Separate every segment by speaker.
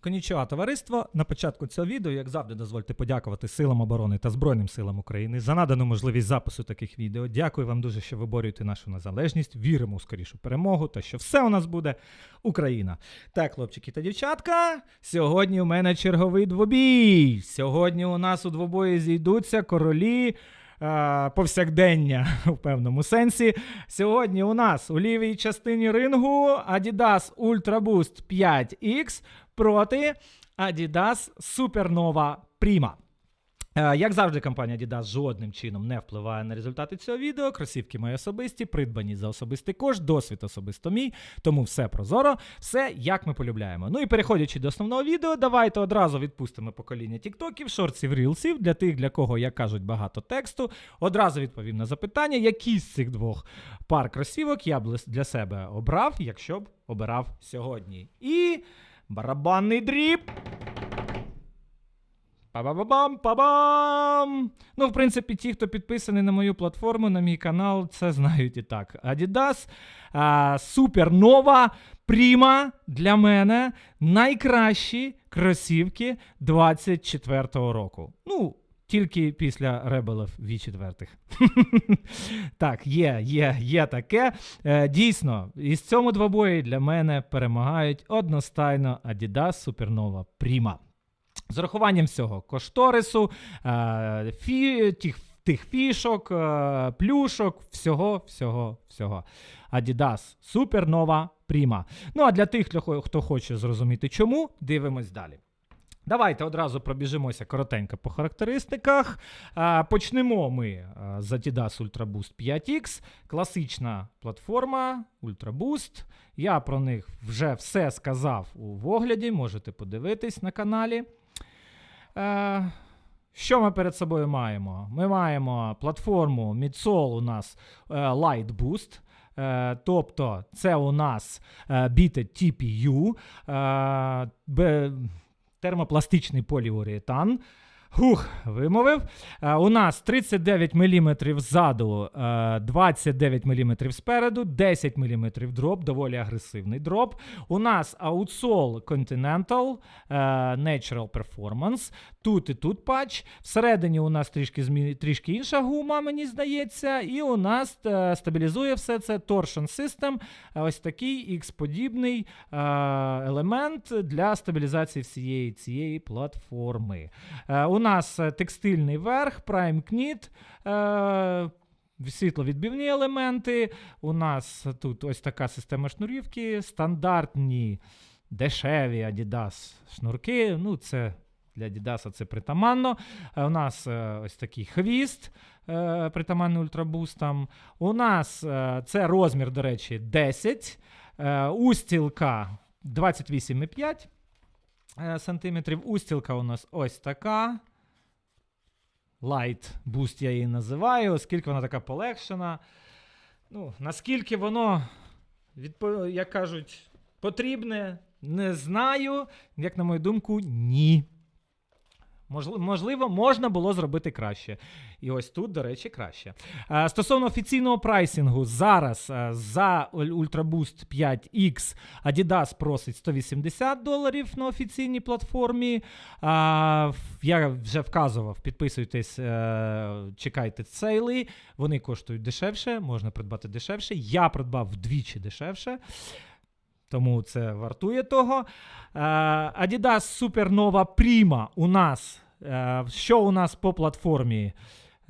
Speaker 1: Конічого товариство. На початку цього відео, як завжди, дозвольте подякувати Силам оборони та Збройним силам України за надану можливість запису таких відео. Дякую вам дуже, що ви борюєте нашу незалежність. Віримо у скорішу перемогу та що все у нас буде Україна. Так, хлопчики та дівчатка. Сьогодні у мене черговий двобій. Сьогодні у нас у двобої зійдуться королі. е, Повсякдення в певному сенсі. Сьогодні у нас у лівій частині рингу Adidas Ultra Boost 5X проти Adidas Supernova Prima. Е, Як завжди, компанія Adidas жодним чином не впливає на результати цього відео. Кросівки мої особисті, придбані за особистий кошт, досвід особисто мій. Тому все прозоро, все як ми полюбляємо. Ну і переходячи до основного відео, давайте одразу відпустимо покоління тіктоків, шортсів, рілсів для тих, для кого, як кажуть, багато тексту. Одразу відповім на запитання, які з цих двох пар кросівок я б для себе обрав, якщо б обирав сьогодні. І барабанний дріб. Па-ба-ба-бам, па-бам! Ну, в принципі, ті, хто підписаний на мою платформу, на мій канал, це знають і так. Adidas а, Supernova Prima для мене найкращі кросівки 24-го року. Ну, тільки після ребелів v 4 Так, є, є, є таке. Е, дійсно, із цьому двобої для мене перемагають одностайно Adidas Supernova Prima. З урахуванням всього кошторису, е, фі, тих, тих фішок, е, плюшок, всього, всього, всього. Adidas Supernova Prima. Ну а для тих, хто хоче зрозуміти чому, дивимось далі. Давайте одразу пробіжимося коротенько по характеристиках. Почнемо ми з Adidas Ultra Boost 5X. Класична платформа Ultra Boost. Я про них вже все сказав у огляді, можете подивитись на каналі. Що ми перед собою маємо? Ми маємо платформу Midsole у нас е, Light Boost. Е, тобто це у нас е, Bitted TPU, термопластичний поліуретан. Хух, вимовив. Е, у нас 39 мм ззаду, е, 29 мм спереду, 10 мм дроп, доволі агресивний дроп. У нас аутсол Continental е, Natural Performance. Тут і тут патч. Всередині у нас трішки, змі... трішки інша гума, мені здається. І у нас е, стабілізує все це Torsion System. Е, Ось такий X-подібний е, елемент для стабілізації всієї цієї платформи. Е, у нас е, текстильний верх, Prime Knit. Е, Світловідбивні елементи. У нас тут ось така система шнурівки, стандартні, дешеві Adidas шнурки. Ну, це для Adidas це притаманно. Е, У нас е, ось такий хвіст, притаманний ультрабустам. У нас це розмір, до речі, 10, е, устілка 28,5 е, сантиметрів. Устілка у нас ось така. Light Boost я її називаю, оскільки вона така полегшена. Ну, наскільки воно, як кажуть, потрібне, не знаю. Як на мою думку, ні. Можливо, можна було зробити краще. І ось тут, до речі, краще. Е, Стосовно офіційного прайсингу, зараз е, за Ul- UltraBoost 5X Adidas просить 180 доларів на офіційній платформі. Я вже вказував, підписуйтесь, е, чекайте сейли. Вони коштують дешевше, можна придбати дешевше. Я придбав вдвічі дешевше. Тому це вартує того. Е, Adidas Supernova Prima у нас. е, Що у нас по платформі?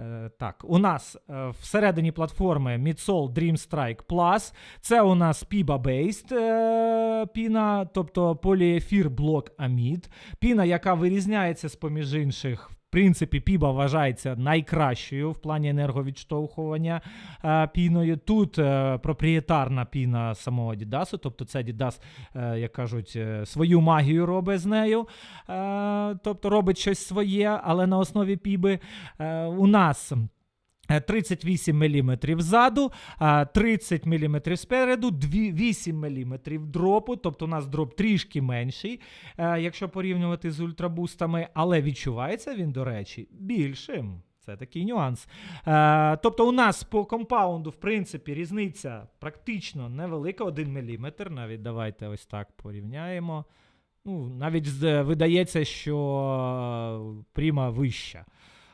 Speaker 1: Е, Так, у нас всередині платформи Midsole Dream Strike Plus. Це у нас PIBA-based е, піна, тобто поліефір блок амід. Піна, яка вирізняється з поміж інших. Принципі, піба вважається найкращою в плані енерговідштовхування е, піною. Тут е, проприєтарна піна самого Дідасу, тобто це Дідас, е, як кажуть, свою магію робить з нею. Тобто робить щось своє, але на основі піби. У нас. Е, 38 мм ззаду, 30 мм спереду, 8 мм дропу, тобто у нас дроп трішки менший, е, якщо порівнювати з ультрабустами, але відчувається він, до речі, більшим. Це такий нюанс. Е, тобто, у нас по компаунду, в принципі, різниця практично невелика, 1 мм. Навіть давайте ось так порівняємо. Ну, навіть видається, що е, Пріма вища.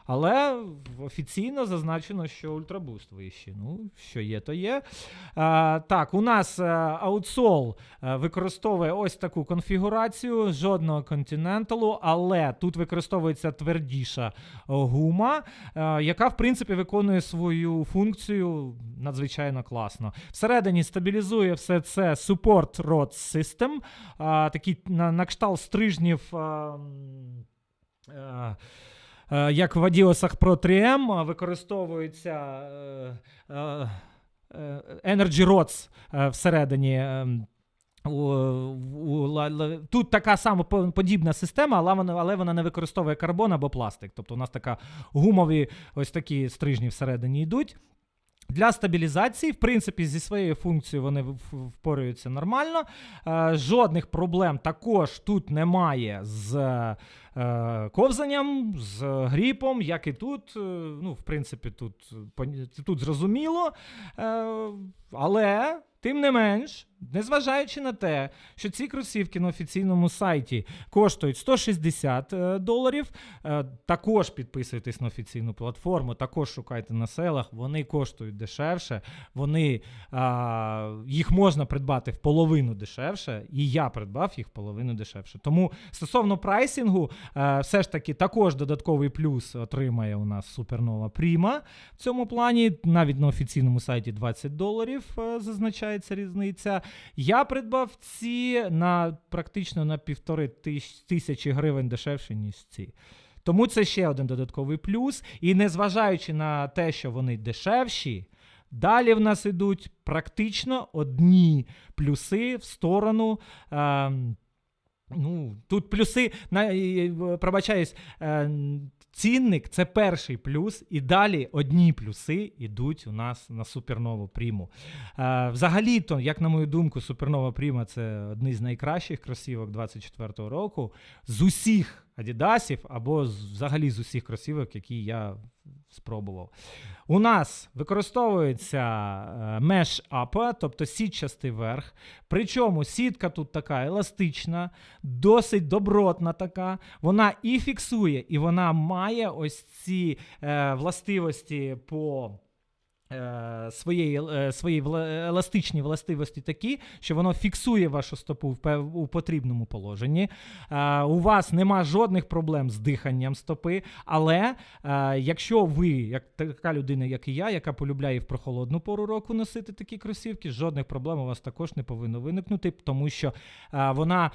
Speaker 1: Але офіційно зазначено, що ультрабуст вищий. Ну, що є, то є. А, так, у нас е, аутсол е, використовує ось таку конфігурацію, жодного континенталу, але тут використовується твердіша гума, е, яка, в принципі, виконує свою функцію надзвичайно класно. Всередині стабілізує все це Support Rod System, а, такий на, на кшталт стрижнів. а, м, е, е, як в Adios Pro 3M е, використовується е, е, е, Energy Rods е, всередині. е, у, у, тут така сама подібна система, але вона, але вона не використовує карбон або пластик. Тобто у нас така гумові ось такі стрижні всередині йдуть. Для стабілізації, в принципі, зі своєю функцією вони в- в- впораються нормально. Е, жодних проблем також тут немає з е, ковзанням, з гріпом, як і тут. Е, ну, в принципі, тут, тут зрозуміло. Е, але, тим не менш, незважаючи на те, що ці кросівки на офіційному сайті коштують 160 е, доларів, е, також підписуйтесь на офіційну платформу, також шукайте на селах, вони коштують дешевше, вони, їх можна придбати в половину дешевше, і я придбав їх в половину дешевше. Тому стосовно прайсингу, е, все ж таки також додатковий плюс отримає у нас Supernova Prima в цьому плані. Навіть на офіційному сайті 20 доларів е, зазначається різниця. Я придбав ці на практично на півтори тисячі гривень дешевше, ніж ці. Тому це ще один додатковий плюс. І незважаючи на те, що вони дешевші, далі в нас ідуть практично одні плюси в сторону. ем, Ну, тут плюси, на, пробачаюсь, е, цінник це перший плюс, і далі одні плюси йдуть у нас на супернову пріму. Е, взагалі-то, як на мою думку, супернова пріма це одні з найкращих кросівок 24-го року з усіх Адідасів або взагалі з усіх кросівок, які я спробував. У нас використовується mesh up, тобто сітчастий верх. Причому сітка тут така еластична, досить добротна така. Вона і фіксує, і вона має ось ці е, властивості по. е, Своєї, е, свої еластичні властивості такі, що воно фіксує вашу стопу у потрібному положенні. Е, У вас нема жодних проблем з диханням стопи, але якщо ви, як така людина, як і я, яка полюбляє в прохолодну пору року носити такі кросівки, жодних проблем у вас також не повинно виникнути, тому що вона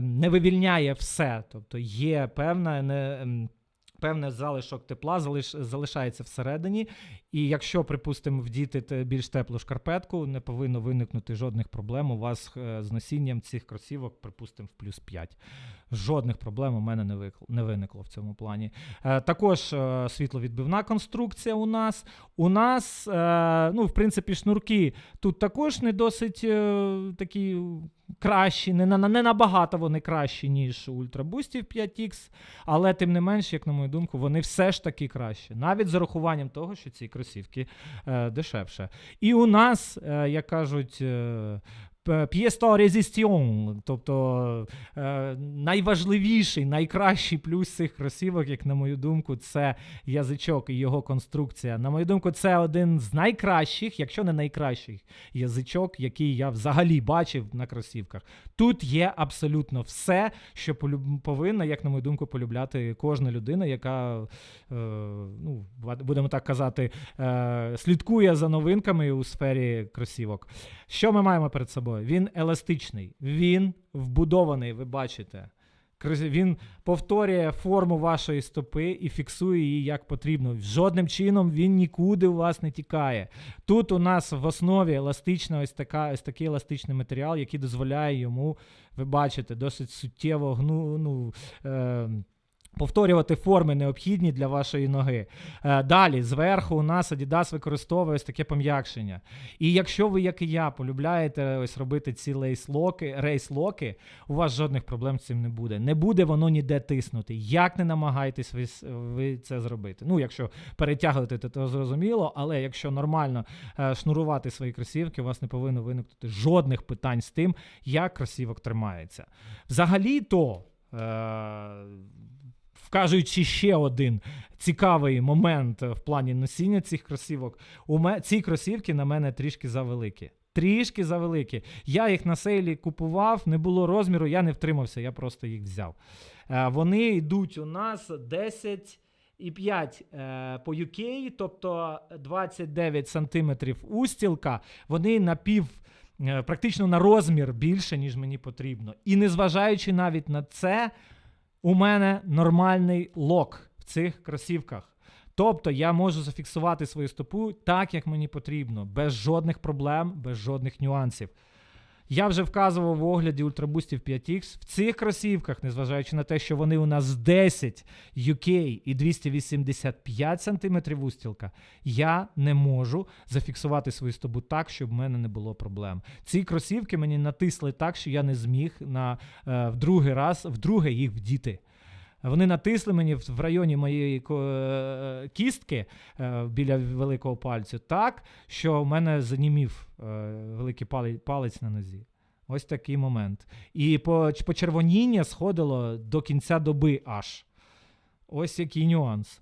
Speaker 1: не вивільняє все. Тобто є певна Певний залишок тепла залиш, залишається всередині, і якщо, припустимо, вдіти більш теплу шкарпетку, не повинно виникнути жодних проблем у вас е, з носінням цих кросівок, припустимо, в плюс 5. Жодних проблем у мене не, виникло в цьому плані. Е, також е, світловідбивна конструкція у нас. У нас, ну, в принципі, шнурки тут також не досить такі кращі, не, на, не набагато вони кращі, ніж у ультрабустів 5X, але тим не менш, як на мою думку, вони все ж таки кращі. Навіть з урахуванням того, що ці кросівки е, дешевше. І у нас, е, як кажуть, е, П'єсто резістіон, тобто е, найважливіший, найкращий плюс цих кросівок, як на мою думку, це язичок і його конструкція. На мою думку, це один з найкращих, якщо не найкращий язичок, який я взагалі бачив на кросівках. Тут є абсолютно все, що повинна, як на мою думку, полюбляти кожна людина, яка, е, ну, будемо так казати, е, слідкує за новинками у сфері кросівок. Що ми маємо перед собою? Він еластичний, він вбудований, ви бачите. Він повторює форму вашої стопи і фіксує її як потрібно. Жодним чином він нікуди у вас не тікає. Тут у нас в основі еластична ось, така, ось такий еластичний матеріал, який дозволяє йому, ви бачите, досить суттєво гну, ну, е, Повторювати форми необхідні для вашої ноги. Е, далі, зверху, у нас Adidas використовує ось таке пом'якшення. І якщо ви, як і я, полюбляєте ось робити ці лейс-локи, рейс-локи, у вас жодних проблем з цим не буде. Не буде воно ніде тиснути. Як не намагайтесь ви, ви це зробити. Ну, якщо перетягувати, то, то зрозуміло, але якщо нормально е, шнурувати свої кросівки, у вас не повинно виникнути жодних питань з тим, як кросівок тримається. Взагалі-то. Е- Вказуючи ще один цікавий момент в плані носіння цих кросівок, у ме... ці кросівки на мене трішки завеликі. Трішки завеликі. Я їх на сейлі купував, не було розміру, я не втримався, я просто їх взяв. Е, вони йдуть у нас 10 і 5 е, по UK, тобто 29 сантиметрів устілка. Вони напів. е, Практично на розмір більше, ніж мені потрібно. І незважаючи навіть на це, у мене нормальний лок в цих кросівках. Тобто я можу зафіксувати свою стопу так, як мені потрібно, без жодних проблем, без жодних нюансів. Я вже вказував в огляді ультрабустів 5X. В цих кросівках, незважаючи на те, що вони у нас 10 UK і 285 см устілка, я не можу зафіксувати свою стобу так, щоб в мене не було проблем. Ці кросівки мені натисли так, що я не зміг на е, в другий раз, вдруге їх вдіти. Вони натисли мені в районі моєї ко- е, кістки е, біля великого пальцю так, що в мене занімів е, великий палець, на нозі. Ось такий момент. І по, почервоніння сходило до кінця доби аж. Ось який нюанс.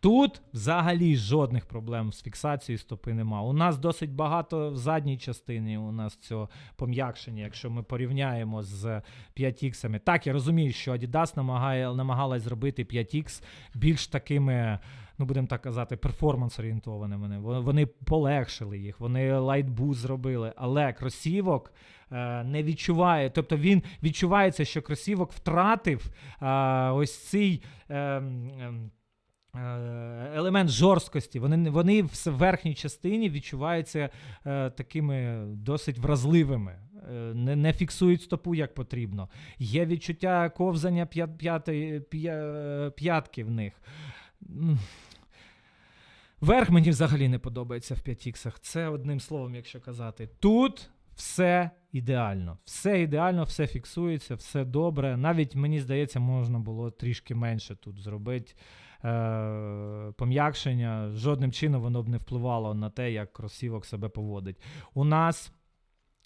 Speaker 1: Тут взагалі жодних проблем з фіксацією стопи нема. У нас досить багато в задній частині у нас цього пом'якшення, якщо ми порівняємо з 5X. Так, я розумію, що Adidas намагає, намагалась зробити 5X більш такими, ну будемо так казати, перформанс-орієнтованими. Вони- полегшили їх, вони лайтбуст зробили, але кросівок е, не відчуває. Тобто він відчувається, що кросівок втратив е, ось цей. Е, ем, е, Елемент жорсткості, вони, вони в верхній частині відчуваються е, такими досить вразливими, е, не, не фіксують стопу як потрібно. Є відчуття ковзання п'ятки в них. Верх мені взагалі не подобається в 5 х Це одним словом, якщо казати. Тут все ідеально. Все ідеально, все фіксується, все добре. Навіть мені здається, можна було трішки менше тут зробити. Е, пом'якшення, жодним чином воно б не впливало на те, як кросівок себе поводить. У нас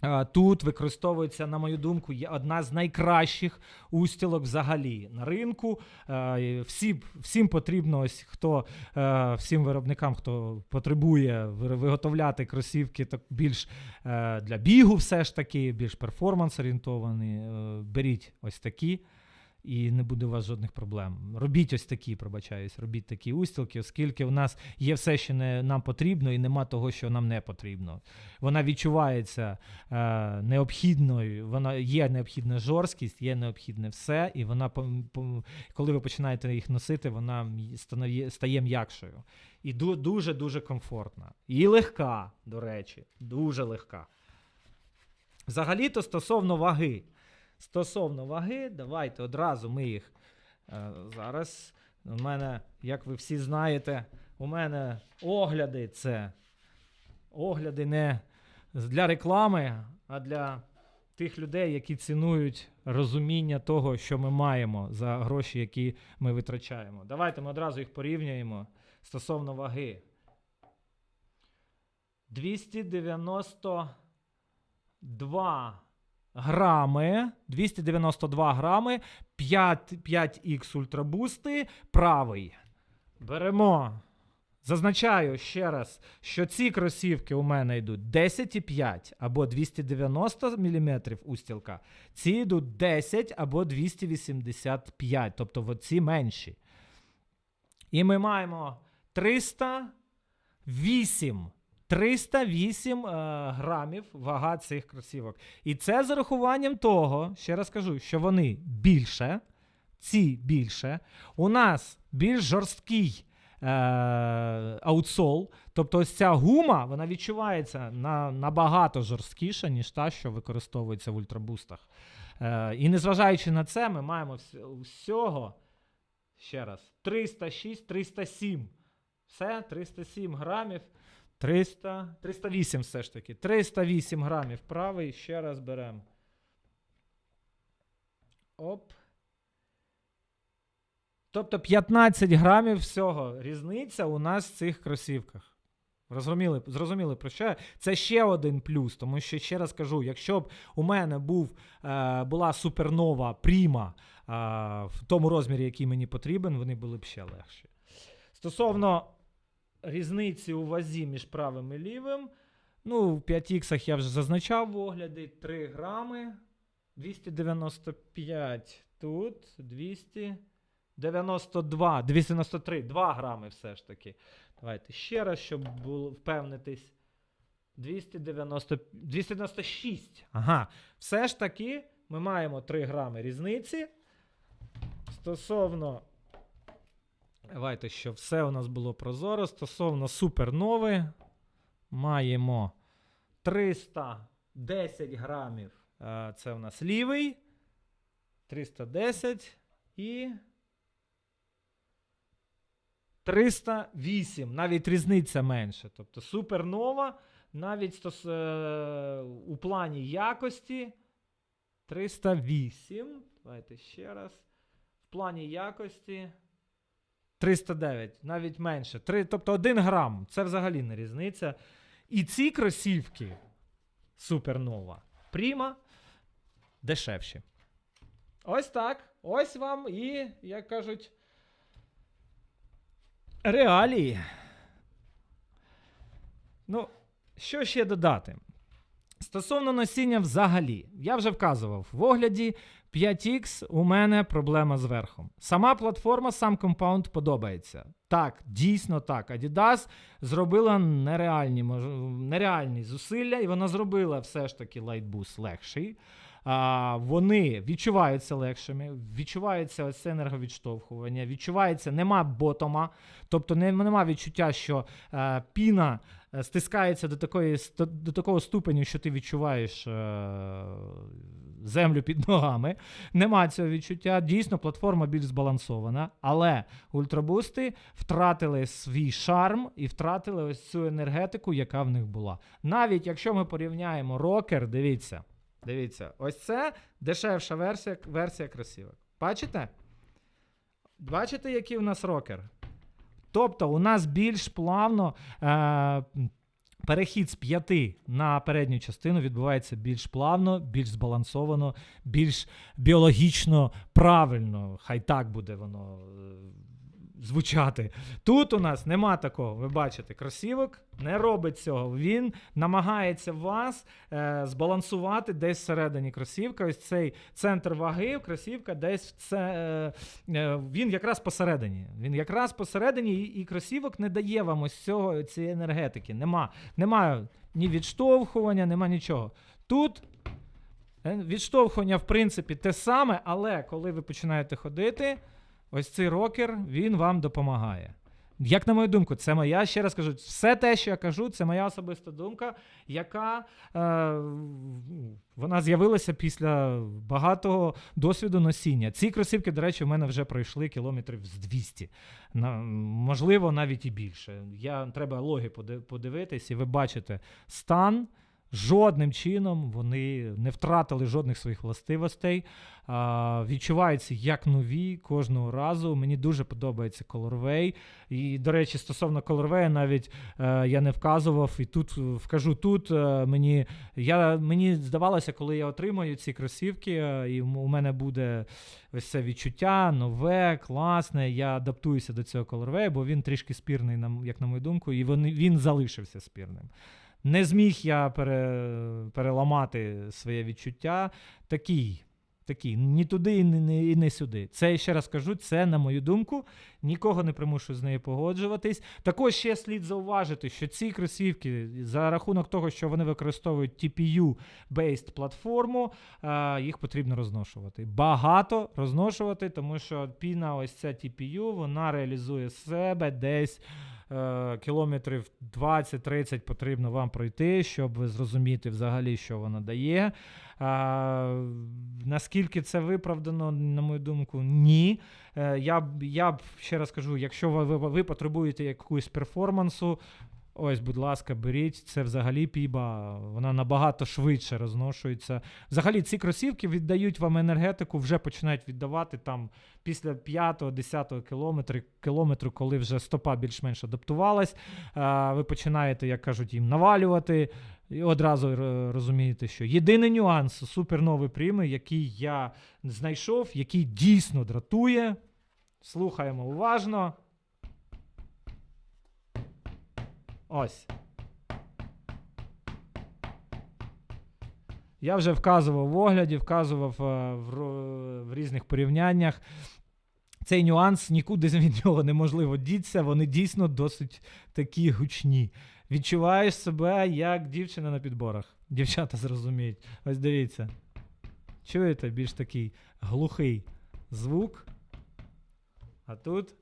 Speaker 1: е, тут використовується, на мою думку, одна з найкращих устілок взагалі на ринку. Е, всі, всім потрібно, ось хто е, всім виробникам, хто потребує ви- виготовляти кросівки так більш для бігу, все ж таки, більш перформанс-орієнтовані. е, беріть ось такі. І не буде у вас жодних проблем. Робіть ось такі, пробачаюсь, робіть такі устілки, оскільки у нас є все, що не, нам потрібно, і нема того, що нам не потрібно. Вона відчувається е, необхідною, вона є необхідна жорсткість, є необхідне все, і вона, коли ви починаєте їх носити, вона стає м'якшою. І дуже-дуже комфортна. І легка, до речі, дуже легка. Взагалі-то стосовно ваги. Стосовно ваги, давайте одразу ми їх е, зараз. У мене, як ви всі знаєте, у мене огляди це огляди не для реклами, а для тих людей, які цінують розуміння того, що ми маємо за гроші, які ми витрачаємо. Давайте ми одразу їх порівняємо стосовно ваги. 292 грами, 292 грами, 5, 5X ультрабусти, правий. Беремо. Зазначаю ще раз, що ці кросівки у мене йдуть 10,5 або 290 мм устілка. Ці йдуть 10 або 285, тобто ці менші. І ми маємо 308 308 е, грамів вага цих кросівок. І це з урахуванням того, ще раз кажу, що вони більше, ці більше. У нас більш жорсткий е, аутсол. Тобто ось ця гума вона відчувається на, набагато жорсткіша, ніж та, що використовується в ультрабустах. Е, і незважаючи на це, ми маємо вс- всього Ще раз. 306, 307. Все, 307 грамів. 300, 308 все ж таки. 308 грамів правий. Ще раз беремо. Оп. Тобто 15 грамів всього різниця у нас в цих кросівках. Розуміли, зрозуміли про що? Це ще один плюс, тому що ще раз кажу: якщо б у мене був, е, була супернова пріма е, в тому розмірі, який мені потрібен, вони були б ще легші. Стосовно різниці у вазі між правим і лівим, ну, в 5 я вже зазначав в огляді 3 грами, 295 тут, 292, 293, 2 грами все ж таки. Давайте ще раз, щоб було впевнитись. 290, 296. Ага. Все ж таки ми маємо 3 грами різниці. Стосовно. Давайте, щоб все у нас було прозоро. Стосовно супернови, маємо 310 грамів. Е, Це у нас лівий. 310 і 308. Навіть різниця менше. Тобто супернова, навіть стос... е, у плані якості 308. Давайте ще раз. В плані якості 309, навіть менше. 3, тобто 1 грам. Це взагалі не різниця. І ці кросівки супернова. Пріма дешевші. Ось так. Ось вам і, як кажуть, реалії. Ну, що ще додати? Стосовно носіння взагалі, я вже вказував в огляді 5X у мене проблема з верхом. Сама платформа, сам компаунд подобається. Так, дійсно так. Adidas зробила нереальні, нереальні зусилля, і вона зробила все ж таки лайтбус легший. А, вони відчуваються легшими, відчувається ось енерговідштовхування, відчувається, нема ботома, тобто не, нема відчуття, що е, піна стискається до, такої, до такого ступеню, що ти відчуваєш е, землю під ногами. Нема цього відчуття. Дійсно, платформа більш збалансована, але ультрабусти втратили свій шарм і втратили ось цю енергетику, яка в них була. Навіть якщо ми порівняємо рокер, дивіться. Дивіться, ось це дешевша версія, версія кросівок. Бачите? Бачите, який у нас рокер? Тобто, у нас більш плавно е, перехід з п'яти на передню частину відбувається більш плавно, більш збалансовано, більш біологічно правильно. Хай так буде воно е, звучати. Тут у нас нема такого. Ви бачите, кросівок не робить цього. Він намагається вас е, збалансувати десь всередині кросівка. Ось цей центр ваги кросівка десь це, е, е, він якраз посередині. Він якраз посередині, і, і кросівок не дає вам ось цього цієї енергетики. Нема. Немає ні відштовхування, нема нічого. Тут е, відштовхування, в принципі, те саме, але коли ви починаєте ходити, ось цей рокер він вам допомагає. Як на мою думку, це моя, ще раз кажу, все те, що я кажу, це моя особиста думка, яка е, вона з'явилася після багатого досвіду носіння. Ці кросівки, до речі, в мене вже пройшли кілометрів з 200. На, можливо, навіть і більше. Я, треба поди- подивитись, і ви бачите стан. Жодним чином вони не втратили жодних своїх властивостей. А, відчуваються як нові кожного разу. Мені дуже подобається Colorway. І, до речі, стосовно Colorway, навіть е, я не вказував, і тут е, вкажу тут. Е, мені, я, мені здавалося, коли я отримаю ці кросівки, е, і у мене буде ось це відчуття нове, класне. Я адаптуюся до цього Colorway, бо він трішки спірний, як на мою думку, і він, він залишився спірним. Не зміг я пере, переламати своє відчуття. Такий, такий, ні туди і не, і не сюди. Це ще раз кажу, це на мою думку. Нікого не примушую з нею погоджуватись. Також ще слід зауважити, що ці кросівки за рахунок того, що вони використовують TPU-based платформу, е, їх потрібно розношувати. Багато розношувати, тому що піна, ось ця TPU, вона реалізує себе десь е, кілометрів 20-30 потрібно вам пройти, щоб зрозуміти взагалі, що вона дає. А, наскільки це виправдано, на мою думку, ні. Е, я, б- я ще раз кажу, якщо ви, ви, ви потребуєте якогось перформансу, ось, будь ласка, беріть. Це взагалі піба, вона набагато швидше розношується. Взагалі, ці кросівки віддають вам енергетику, вже починають віддавати там після 5-10 кілометру, кілометру, коли вже стопа більш-менш адаптувалась. Ви починаєте, як кажуть, їм навалювати. І одразу розумієте, що єдиний нюанс суперновий прийми, який я знайшов, який дійсно дратує. Слухаємо уважно. Ось. Я вже вказував в огляді, вказував е, в, в різних порівняннях. Цей нюанс нікуди від нього неможливо дітися, вони дійсно досить такі гучні. Відчуваєш себе як дівчина на підборах. Дівчата зрозуміють. Ось дивіться. Чуєте більш такий глухий звук. А тут.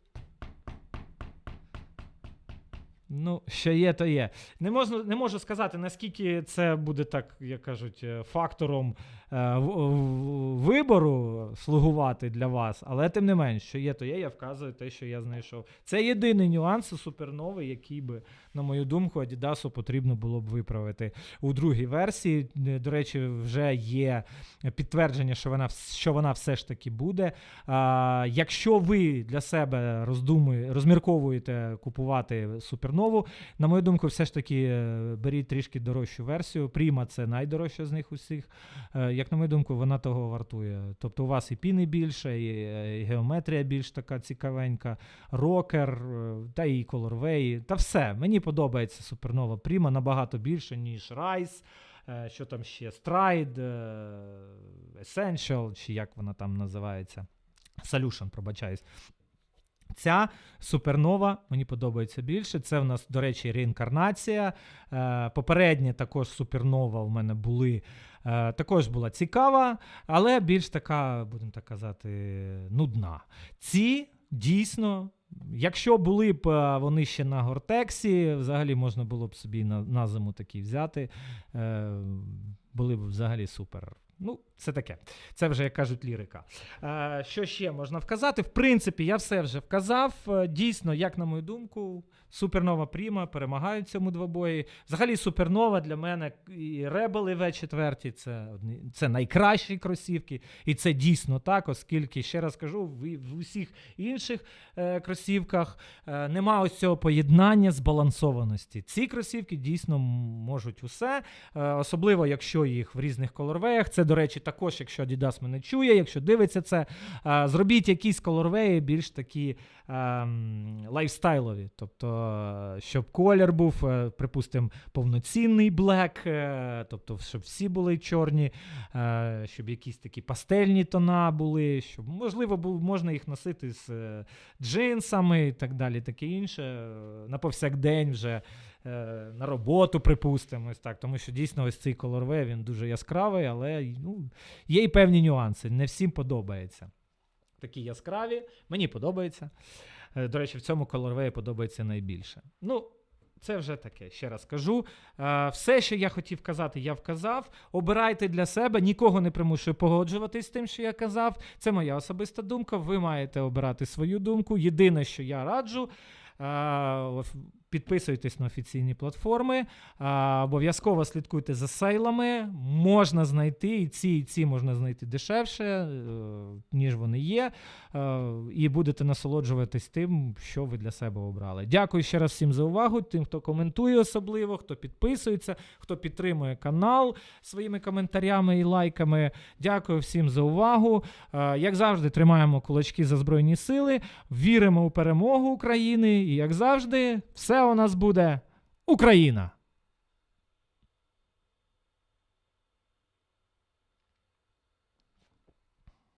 Speaker 1: Ну, що є, то є. Не можна не можу сказати, наскільки це буде так, як кажуть, е, фактором вибору слугувати для вас, але тим не менш, що є, то є, я вказую те, що я знайшов. Це єдиний нюанс суперновий, який би, на мою думку, Адідасу потрібно було б виправити у другій версії. Е, До речі, вже є підтвердження, що вона, що вона все ж таки буде. А, якщо ви для себе роздумує, розмірковуєте купувати супернову, на мою думку, все ж таки е, беріть трішки дорожчу версію. Пріма це найдорожча з них усіх. Як на мою думку, вона того вартує. Тобто у вас і піни більше, і, е, і геометрія більш така цікавенька, рокер, е, та і колорвей. Та все. Мені подобається супернова Пріма набагато більше, ніж Rise. Е, Що там ще? Stride, Essential, чи як вона там називається. Solution, пробачаюсь. Ця супернова мені подобається більше. Це в нас, до речі, реінкарнація. Е, попередні також супернова у мене були. Е, також була цікава, але більш така, будемо так казати, нудна. Ці дійсно. Якщо були б е, вони ще на Гортексі, взагалі можна було б собі на, на зиму такі взяти. Е, були б взагалі супер. Ну, це таке. Це вже, як кажуть, лірика. Е, що ще можна вказати? В принципі, я все вже вказав. Е, Дійсно, як на мою думку, супернова Пріма перемагають в цьому двобої. Взагалі, супернова для мене і і V4 це, це найкращі кросівки. І це дійсно так, оскільки, ще раз кажу, в, в усіх інших е, кросівках е, нема ось цього поєднання збалансованості. Ці кросівки дійсно можуть усе, е, особливо якщо їх в різних колорвеях. Це, до речі, також, якщо Adidas мене чує, якщо дивиться це, зробіть якісь колорвеї більш такі ем, лайфстайлові. Тобто, е, щоб колір був, е, припустимо, повноцінний блек, тобто, щоб всі були чорні, е, щоб якісь такі пастельні тона були, щоб, можливо, можна їх носити з джинсами і так далі, таке інше. На повсякдень вже на роботу, припустимо, так. Тому що дійсно ось цей колорвей, він дуже яскравий, але ну, є і певні нюанси. Не всім подобається. Такі яскраві, мені подобається. Е, До речі, в цьому колорвеї подобається найбільше. Ну, це вже таке, ще раз кажу. Е, Все, що я хотів казати, я вказав. Обирайте для себе, нікого не примушую погоджуватись з тим, що я казав. Це моя особиста думка. Ви маєте обирати свою думку. Єдине, що я раджу. Підписуйтесь на офіційні платформи, обов'язково слідкуйте за сейлами. Можна знайти і ці, і ці можна знайти дешевше, е, ніж вони є. Е, і будете насолоджуватись тим, що ви для себе обрали. Дякую ще раз всім за увагу. Тим, хто коментує особливо, хто підписується, хто підтримує канал своїми коментарями і лайками. Дякую всім за увагу. Е, Як завжди, тримаємо кулачки за Збройні Сили, віримо у перемогу України. І як завжди, все у нас буде Україна!